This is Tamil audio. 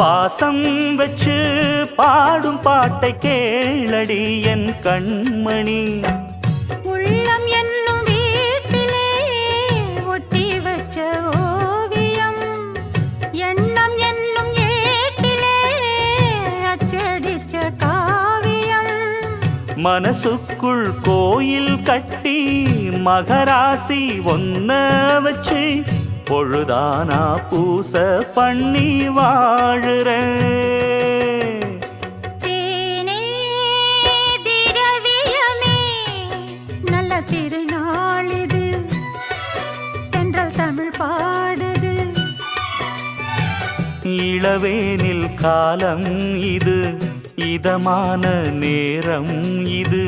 பாசம் வச்சு பாடும் பாட்டை கேளடி என் கண்மணி. உள்ளம் என்னும் வீட்டிலே ஒட்டி வச்ச ஓவியம். எண்ணம் என்னும் ஏட்டிலே அச்சடிச்ச காவியம். மனசுக்குள் கோயில் கட்டி மகராசி ஒன்ன வச்சு பொழுதானா பூச பண்ணி வாழுறேன் தேனே திரவியமே நல்ல திருநாள் இது. தென்றல் தமிழ் பாடுது. இளவேனில் காலம் இது இதமான நேரம் இது.